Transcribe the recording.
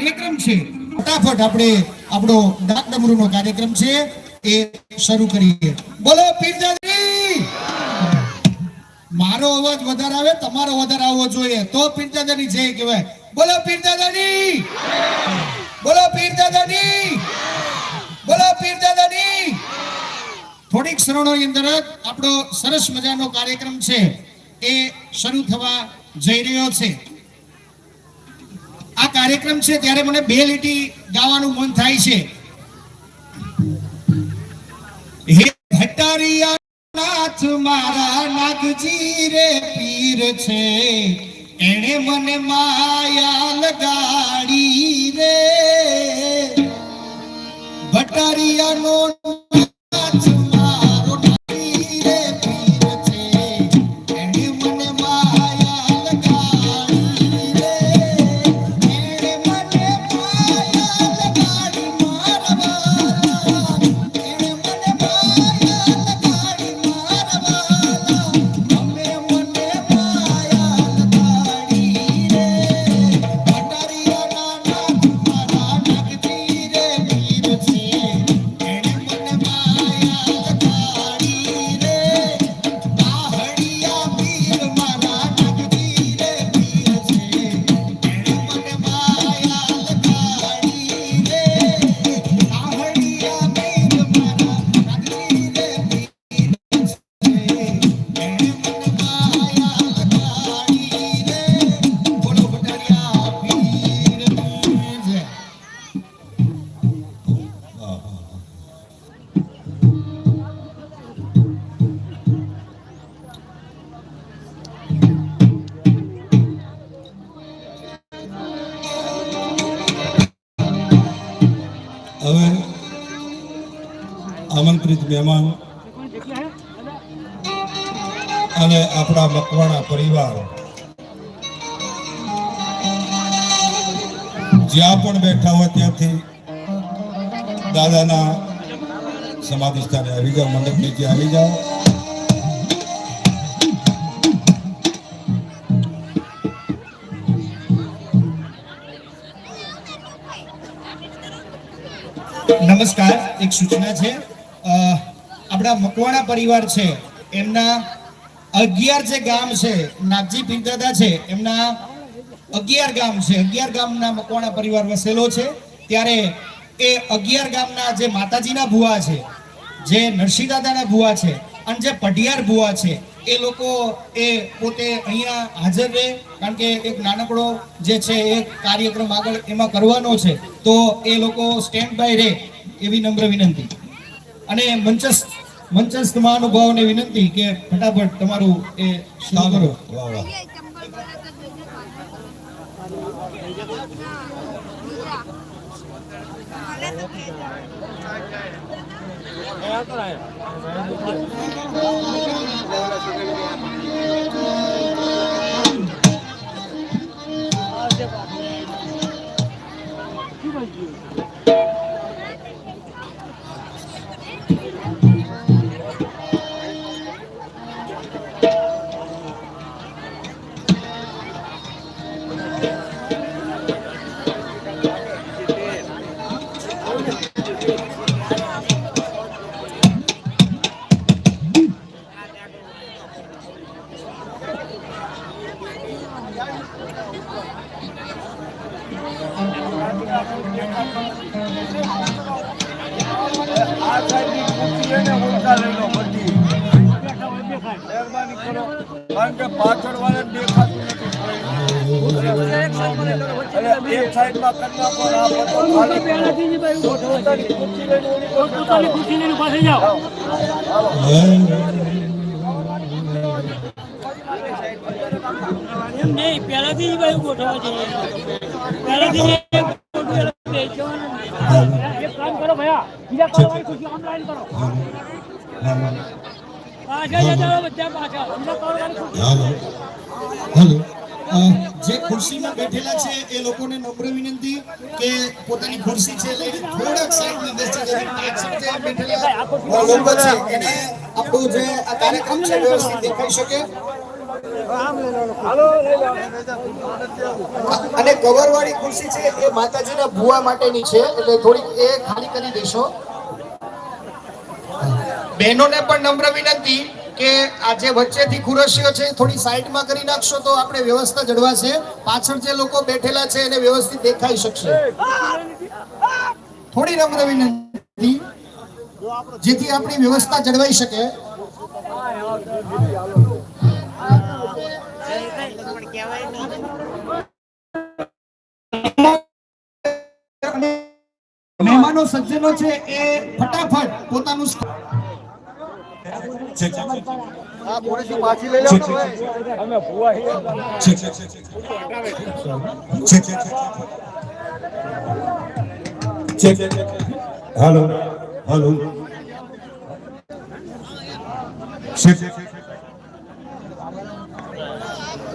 કાર્યક્રમ છે. ફટાફટ આપણે આપણો ડાક ડમરૂનો કાર્યક્રમ છે એ શરૂ કરીએ. બોલો પીરજાદી મારો અવાજ વધારે આવે, તમારો વધારે આવવો જોઈએ. તો પીરજાદાની જય કહેવાય. બોલો પીરજાદાની બોલો પીરજાદાની બોલો પીરજાદાની થોડીક ક્ષણોની અંદર જ આપણો સરસ મજાનો કાર્યક્રમ છે એ શરૂ થવા જઈ રહ્યો છે. આ કાર્યક્રમ છે ત્યારે મને બે લીટી ગાવાનું મન થાય છે. હે ભટારિયા નાથ મારા નાગજી રે પીર છે. એણે મને માયા લગાડી હવે આમંત્રિત મહેમાન અને આપણા મકવાણા પરિવાર જ્યાં પણ બેઠા હોય ત્યાંથી દાદાના સમાધિ સ્થાને આવી જાઓ મંડપ નીચે આવી જાઓ. નમસ્કાર, એક સૂચના છે. આપણા મકવાણા પરિવાર છે, એમના અગિયાર જે ગામ છે, નાગજી પિંતરદા છે, એમના અગિયાર ગામ છે, અગિયાર ગામના મકવાણા પરિવાર વસેલો છે. ત્યારે એ અગિયાર ગામના જે માતાજીના ભુવા છે, જે નરસિંહદાદાના ભુવા છે, અને જે પઢિયાર ભુવા છે, એ લોકો એ પોતે અહીંયા હાજર રહે. કારણ કે એક નાનકડો જે છે, એ કાર્યક્રમ આગળ એમાં કરવાનો છે. તો એ લોકો સ્ટેન્ડ બાય રહે. એવી નમ્ર વિનંતી. અને મંચસ્થ મંચસ્થ મહાનુભાવોને વિનંતી કે ફટાફટ તમારું એ શરૂ કરો. Thank વાહ કારણ કે પાછળ વાળા એટલે એક સાઈડમાં નાખો અને આ બધો ખાલી. પોતાની ખુરશી લઈને ઓલી પહેલાથી જ બીજા કરવાની ખુશી ઓનલાઈન કરો પાછા જતા બધા જે ખુરશીમાં બેઠેલા છે, એ લોકોને નમ્ર વિનંતી કે પોતાની ખુરશી છે લઈને થોડાક સાઈડમાં બેસી જશે જે બેઠેલા લોકો છે, એને આપણું જે આ કાર્યક્રમ છે, વ્યવસ્થિત દેખાઈ શકે. અને કવર વાળી ખુરશી છે, એ માતાજીના ભુવા માટેની છે, એટલે થોડીક એ ખાલી કરી દેશો. બહેનોને પણ નમ્ર વિનંતી કે આ જે વચ્ચેથી ખુરશીઓ છે થોડી સાઈડમાં કરી નાખશો તો આપણે વ્યવસ્થા જળવાશે. પાછળ જે લોકો બેઠેલા છે એને વ્યવસ્થિત દેખાઈ શકશે. થોડી નમ્ર વિનંતી. જેથી આપણી વ્યવસ્થા જળવાઈ શકે. મહેમાનો સજ્જનો છે એ ફટાફટ પોતાનું ચેક આ પોલીસી પાછી લઈ લો અમે ભુવા હી. Check check check check check hello hello. Check